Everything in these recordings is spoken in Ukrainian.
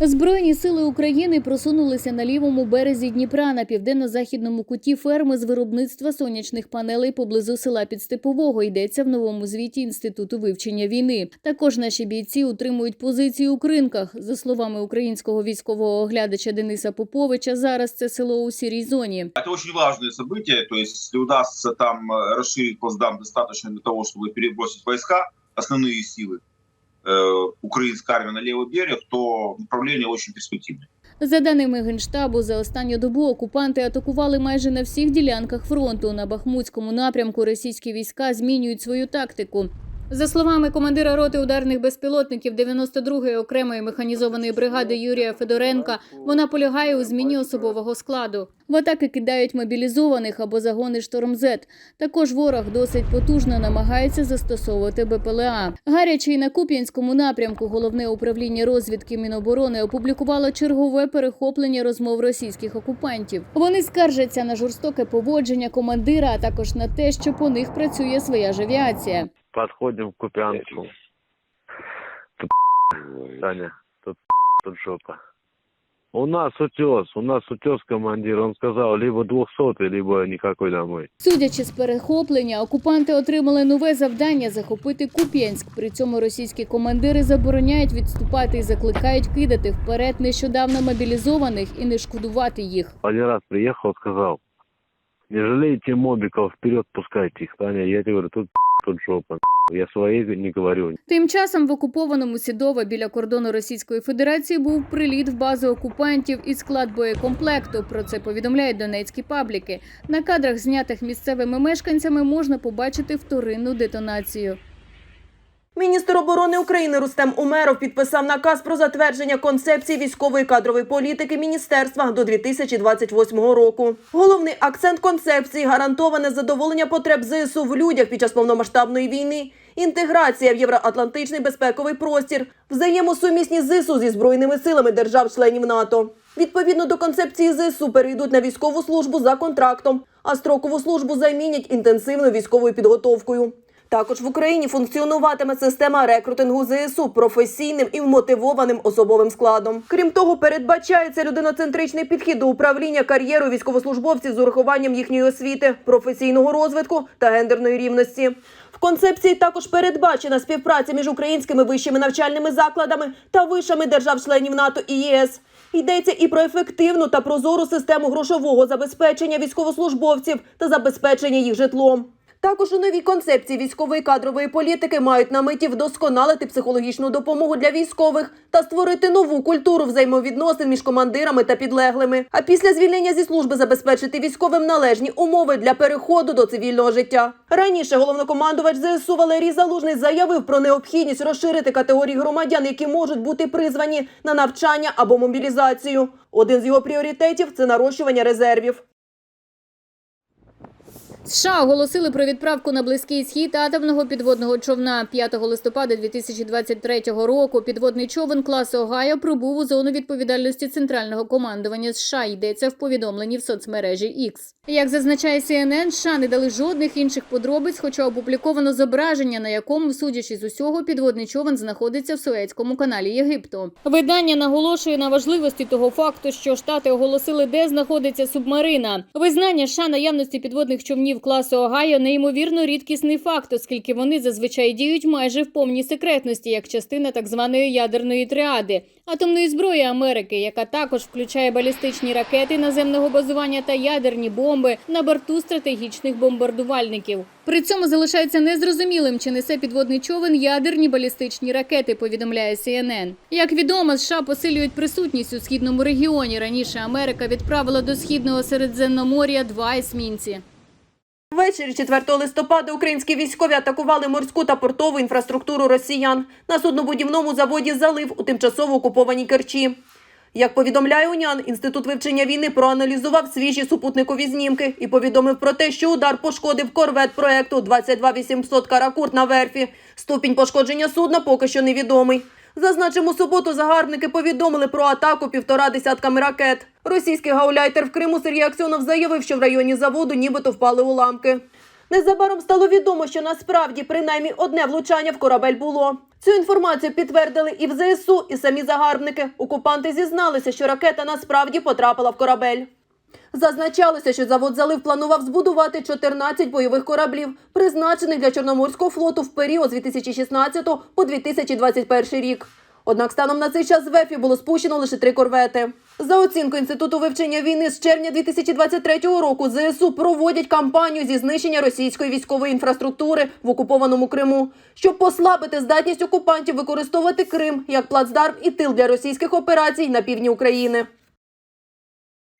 Збройні сили України просунулися на лівому березі Дніпра на південно-західному куті ферми з виробництва сонячних панелей поблизу села Підстепового. Йдеться в новому звіті Інституту вивчення війни. Також наші бійці утримують позиції у кринках. За словами українського військового оглядача Дениса Поповича, зараз це село у сірій зоні. Это очень важное событие, то есть если удастся там э, расширить плацдарм достаточно для того, чтобы перебросить войска, основные силы э, армія на лівий берег, то направление дуже перспективне. За даними Генштабу, за останню добу окупанти атакували майже на всіх ділянках фронту. На Бахмутському напрямку російські війська змінюють свою тактику. За словами командира роти ударних безпілотників 92-ї окремої механізованої бригади Юрія Федоренка, вона полягає у зміні особового складу. В атаки кидають мобілізованих або загони штормзет. Також ворог досить потужно намагається застосовувати БПЛА. Гарячий на Куп'янському напрямку головне управління розвідки Міноборони опублікувало чергове перехоплення розмов російських окупантів. Вони скаржаться на жорстоке поводження командира, а також на те, що по них працює своя ж авіація. Подходим к Купянску. Тут Таня, тут, тут жопа. У нас утес, у нас утес командир. Он сказал, либо двухсотый, либо никакой домой. Судячи з перехоплення, окупанти отримали нове завдання захопити Куп'янськ. При цьому російські командири забороняють відступати і закликають кидати вперед нещодавно мобілізованих і не шкодувати їх. Один раз приехал, сказал, не жалейте мобиков, вперед пускайте их. Таня, я тебе говорю, тут, тут жопа. Я своей не говорю. Тим часом в окупованому Сідово біля кордону Російської Федерації був приліт в базу окупантів і склад боєкомплекту. Про це повідомляють донецькі пабліки. На кадрах, знятих місцевими мешканцями, можна побачити вторинну детонацію. Міністр оборони України Рустем Умеров підписав наказ про затвердження концепції військової кадрової політики міністерства до 2028 року. Головний акцент концепції гарантоване задоволення потреб ЗСУ в людях під час повномасштабної війни, інтеграція в євроатлантичний безпековий простір, взаємосумісні ЗСУ зі збройними силами держав-членів НАТО. Відповідно до концепції ЗСУ перейдуть на військову службу за контрактом, а строкову службу замінять інтенсивною військовою підготовкою. Також в Україні функціонуватиме система рекрутингу ЗСУ професійним і вмотивованим особовим складом. Крім того, передбачається людиноцентричний підхід до управління кар'єрою військовослужбовців з урахуванням їхньої освіти, професійного розвитку та гендерної рівності. В концепції також передбачена співпраця між українськими вищими навчальними закладами та вишами держав-членів НАТО і ЄС. Йдеться і про ефективну та прозору систему грошового забезпечення військовослужбовців та забезпечення їх житлом. Також у новій концепції військової кадрової політики мають на меті вдосконалити психологічну допомогу для військових та створити нову культуру взаємовідносин між командирами та підлеглими. А після звільнення зі служби забезпечити військовим належні умови для переходу до цивільного життя. Раніше головнокомандувач ЗСУ Валерій Залужний заявив про необхідність розширити категорії громадян, які можуть бути призвані на навчання або мобілізацію. Один з його пріоритетів це нарощування резервів. США оголосили про відправку на близький схід атомного підводного човна 5 листопада 2023 року. Підводний човен класу Огайо прибув у зону відповідальності центрального командування США. Йдеться в повідомленні в соцмережі X. Як зазначає CNN, США не дали жодних інших подробиць, хоча опубліковано зображення, на якому, судячи з усього, підводний човен знаходиться в Суецькому каналі Єгипту. Видання наголошує на важливості того факту, що штати оголосили, де знаходиться субмарина. Визнання США наявності підводних човнів класу Огайо неймовірно рідкісний факт, оскільки вони зазвичай діють майже в повній секретності, як частина так званої ядерної тріади атомної зброї Америки, яка також включає балістичні ракети наземного базування та ядерні бомби на борту стратегічних бомбардувальників. При цьому залишається незрозумілим, чи несе підводний човен ядерні балістичні ракети. Повідомляє CNN. Як відомо, США посилюють присутність у східному регіоні. Раніше Америка відправила до східного Середземномор'я два есмінці. Ввечері 4 листопада українські військові атакували морську та портову інфраструктуру росіян на суднобудівному заводі Залив у тимчасово окупованій Керчі. Як повідомляє УНЯН, інститут вивчення війни проаналізував свіжі супутникові знімки і повідомив про те, що удар пошкодив корвет проекту 22800 Каракурт на верфі. Ступінь пошкодження судна поки що невідомий. Зазначимо, суботу загарбники повідомили про атаку півтора десятками ракет. Російський гауляйтер в Криму Сергій Аксьонов заявив, що в районі заводу нібито впали уламки. Незабаром стало відомо, що насправді принаймні одне влучання в корабель було. Цю інформацію підтвердили і в ЗСУ, і самі загарбники. Окупанти зізналися, що ракета насправді потрапила в корабель. Зазначалося, що завод залив планував збудувати 14 бойових кораблів, призначених для Чорноморського флоту в період з 2016 по 2021 рік. Однак станом на цей час з ВЕФі було спущено лише три корвети. За оцінкою інституту вивчення війни з червня 2023 року ЗСУ проводять кампанію зі знищення російської військової інфраструктури в окупованому Криму, щоб послабити здатність окупантів використовувати Крим як плацдарм і тил для російських операцій на півдні України.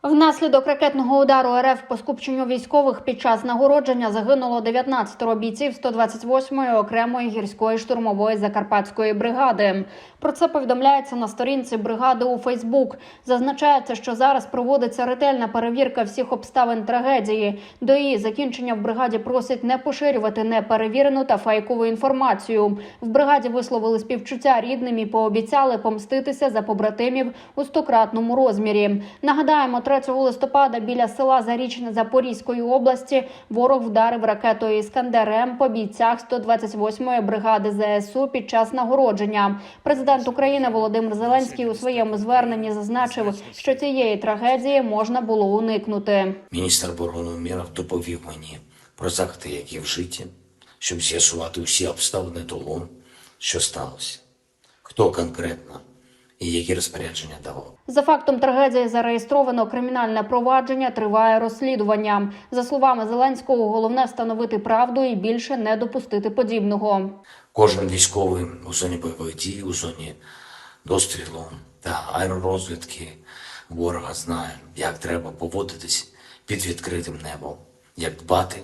Внаслідок ракетного удару РФ по скупченню військових під час нагородження загинуло 19 бійців 128-ї окремої гірської штурмової закарпатської бригади. Про це повідомляється на сторінці бригади у Фейсбук. Зазначається, що зараз проводиться ретельна перевірка всіх обставин трагедії. До її закінчення в бригаді просять не поширювати неперевірену та фейкову інформацію. В бригаді висловили співчуття рідним і пообіцяли помститися за побратимів у стократному розмірі. Нагадаємо, 3 листопада біля села Зарічне Запорізької області ворог вдарив ракетою Іскандер М по бійцях 128-ї бригади ЗСУ під час нагородження. Президент України Володимир Зеленський у своєму зверненні зазначив, що цієї трагедії можна було уникнути. Міністр оборони Умєров доповів мені про заходи, які вжиті, щоб з'ясувати усі обставини того, що сталося, хто конкретно і які розпорядження давав. За фактом трагедії зареєстровано кримінальне провадження. Триває розслідування. За словами Зеленського, головне встановити правду і більше не допустити подібного. Кожен військовий у зоні бойових дій, у зоні дострілу та аеророзвідки ворога знає, як треба поводитись під відкритим небом, як дбати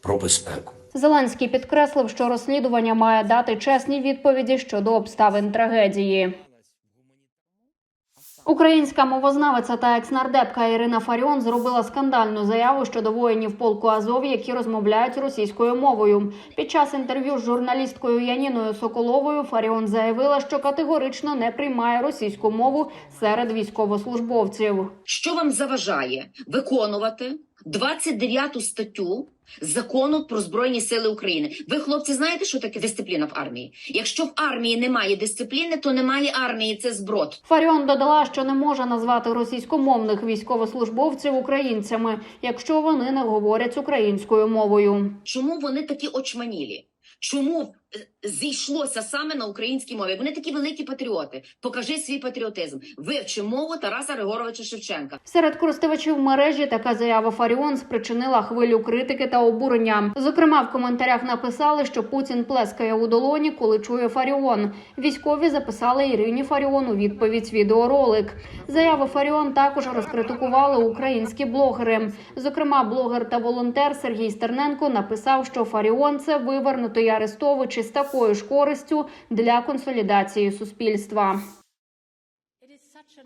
про безпеку. Зеленський підкреслив, що розслідування має дати чесні відповіді щодо обставин трагедії. Українська мовознавиця та екснардепка Ірина Фаріон зробила скандальну заяву щодо воїнів полку Азов, які розмовляють російською мовою. Під час інтерв'ю з журналісткою Яніною Соколовою Фаріон заявила, що категорично не приймає російську мову серед військовослужбовців. Що вам заважає виконувати 29 статтю закону про збройні сили України? Ви, хлопці, знаєте, що таке дисципліна в армії? Якщо в армії немає дисципліни, то немає армії. Це зброд. Фаріон додала, що не може назвати російськомовних військовослужбовців українцями, якщо вони не говорять українською мовою. Чому вони такі очманілі? Чому зійшлося саме на українській мові? Вони такі великі патріоти. Покажи свій патріотизм. Вивчи мову Тараса Григоровича Шевченка. Серед користувачів мережі така заява Фаріон спричинила хвилю критики та обурення. Зокрема, в коментарях написали, що Путін плескає у долоні, коли чує Фаріон. Військові записали Ірині Фаріон у відповідь відеоролик. Заяви Фаріон також розкритикували українські блогери. Зокрема, блогер та волонтер Сергій Стерненко написав, що Фаріон це вивернутий Арестович із такою ж користю для консолідації суспільства.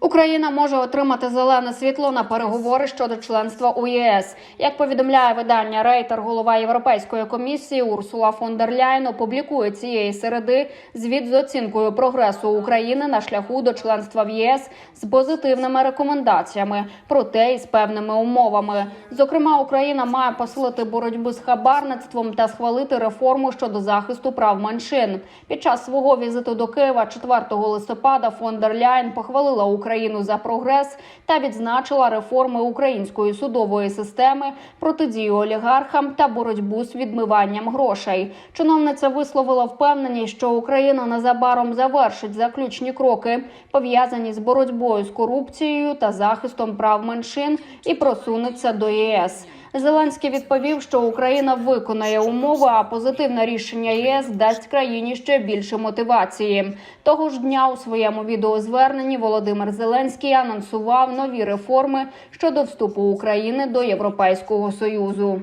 Україна може отримати зелене світло на переговори щодо членства у ЄС. Як повідомляє видання Рейтер, голова Європейської комісії Урсула фон дер Ляйн опублікує цієї середи звіт з оцінкою прогресу України на шляху до членства в ЄС з позитивними рекомендаціями, проте і з певними умовами. Зокрема, Україна має посилити боротьбу з хабарництвом та схвалити реформу щодо захисту прав меншин. Під час свого візиту до Києва 4 листопада фон дер Ляйн похвалила Україну за прогрес та відзначила реформи української судової системи, протидію олігархам та боротьбу з відмиванням грошей. Чиновниця висловила впевненість, що Україна незабаром завершить заключні кроки, пов'язані з боротьбою з корупцією та захистом прав меншин, і просунеться до ЄС. Зеленський відповів, що Україна виконає умови, а позитивне рішення ЄС дасть країні ще більше мотивації. Того ж дня у своєму відеозверненні Володимир Зеленський анонсував нові реформи щодо вступу України до Європейського союзу.